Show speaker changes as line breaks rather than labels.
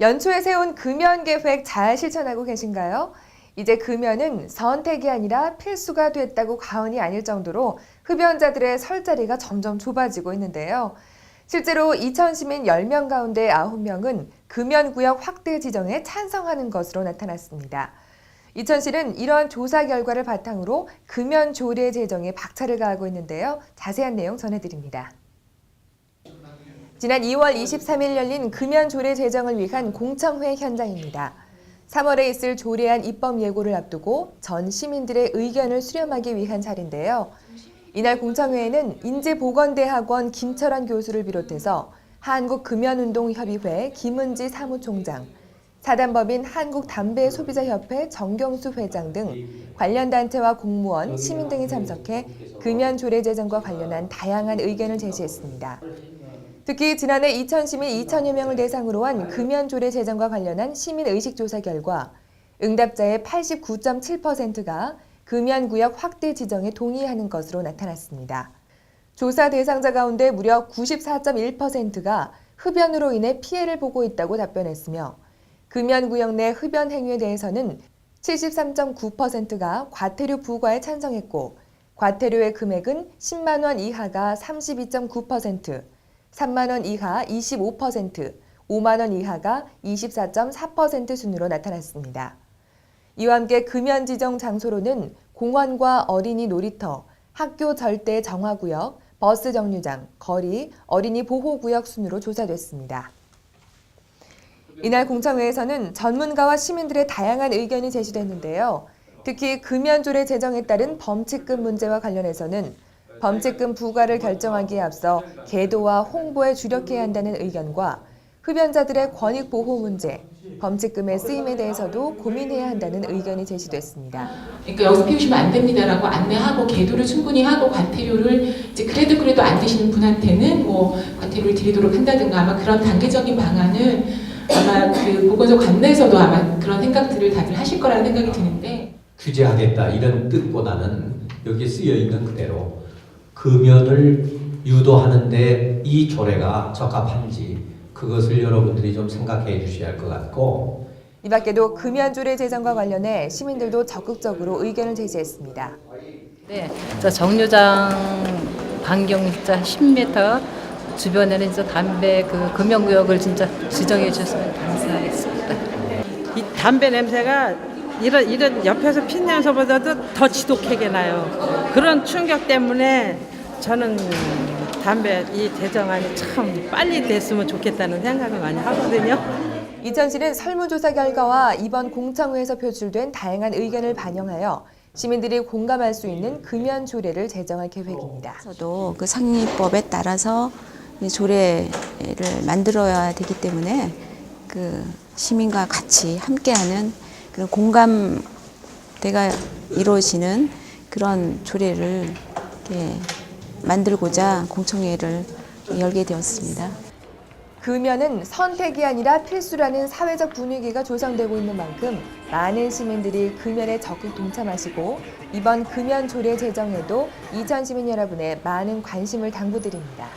연초에 세운 금연 계획 잘 실천하고 계신가요? 이제 금연은 선택이 아니라 필수가 됐다고 과언이 아닐 정도로 흡연자들의 설 자리가 점점 좁아지고 있는데요. 실제로 이천 시민 10명 가운데 9명은 금연구역 확대 지정에 찬성하는 것으로 나타났습니다. 이천시는 이러한 조사 결과를 바탕으로 금연 조례 제정에 박차를 가하고 있는데요. 자세한 내용 전해드립니다. 지난 2월 23일 열린 금연 조례 제정을 위한 공청회 현장입니다. 3월에 있을 조례안 입법 예고를 앞두고 전 시민들의 의견을 수렴하기 위한 자리인데요. 이날 공청회에는 인제보건대학원 김철환 교수를 비롯해서 한국금연운동협의회 김은지 사무총장, 사단법인 한국담배소비자협회 정경수 회장 등 관련 단체와 공무원, 시민 등이 참석해 금연 조례 제정과 관련한 다양한 의견을 제시했습니다. 특히 지난해 2000시민 2천여 명을 대상으로 한 금연 조례 제정과 관련한 시민 의식 조사 결과 응답자의 89.7%가 금연 구역 확대 지정에 동의하는 것으로 나타났습니다. 조사 대상자 가운데 무려 94.1%가 흡연으로 인해 피해를 보고 있다고 답변했으며 금연 구역 내 흡연 행위에 대해서는 73.9%가 과태료 부과에 찬성했고 과태료의 금액은 10만 원 이하가 32.9%, 3만 원 이하 25%, 5만 원 이하가 24.4% 순으로 나타났습니다. 이와 함께 금연 지정 장소로는 공원과 어린이 놀이터, 학교 절대 정화구역, 버스 정류장, 거리, 어린이 보호구역 순으로 조사됐습니다. 이날 공청회에서는 전문가와 시민들의 다양한 의견이 제시됐는데요. 특히 금연조례 제정에 따른 범칙금 문제와 관련해서는 범칙금 부과를 결정하기에 앞서 계도와 홍보에 주력해야 한다는 의견과 흡연자들의 권익 보호 문제, 범칙금의 쓰임에 대해서도 고민해야 한다는 의견이 제시됐습니다.
그러니까 여기서 피우시면 안 됩니다라고 안내하고 계도를 충분히 하고 과태료를 이제 그래도 그래도 안 드시는 분한테는 뭐 과태료를 드리도록 한다든가 아마 그런 단계적인 방안은 아마 그 보건소 관내에서도 아마 그런 생각들을 다들 하실 거라는 생각이 드는데
규제하겠다 이런 뜻보다는 여기 쓰여 있는 그대로 금연을 유도하는데 이 조례가 적합한지 그것을 여러분들이 좀 생각해 주셔야 할 것 같고
이 밖에도 금연 조례 제정과 관련해 시민들도 적극적으로 의견을 제시했습니다.
네, 저 정류장 반경 진짜 10m 주변에는 저 담배 그 금연 구역을 진짜 지정해 주셨으면 감사하겠습니다.
이 담배 냄새가 이런 이런 옆에서 핀 냄새보다도 더 지독하게 나요. 그런 충격 때문에 저는 담배 이 대정안이 참 빨리 됐으면 좋겠다는 생각을 많이 하거든요.
이천시는 설문조사 결과와 이번 공청회에서 표출된 다양한 의견을 반영하여 시민들이 공감할 수 있는 금연 조례를 제정할 계획입니다.
서도 그 상위법에 따라서 이 조례를 만들어야 되기 때문에 그 시민과 같이 함께하는 그런 공감대가 이루어지는 그런 조례를 이렇게 만들고자 공청회를 열게 되었습니다.
금연은 선택이 아니라 필수라는 사회적 분위기가 조성되고 있는 만큼 많은 시민들이 금연에 적극 동참하시고 이번 금연 조례 제정에도 이천 시민 여러분의 많은 관심을 당부드립니다.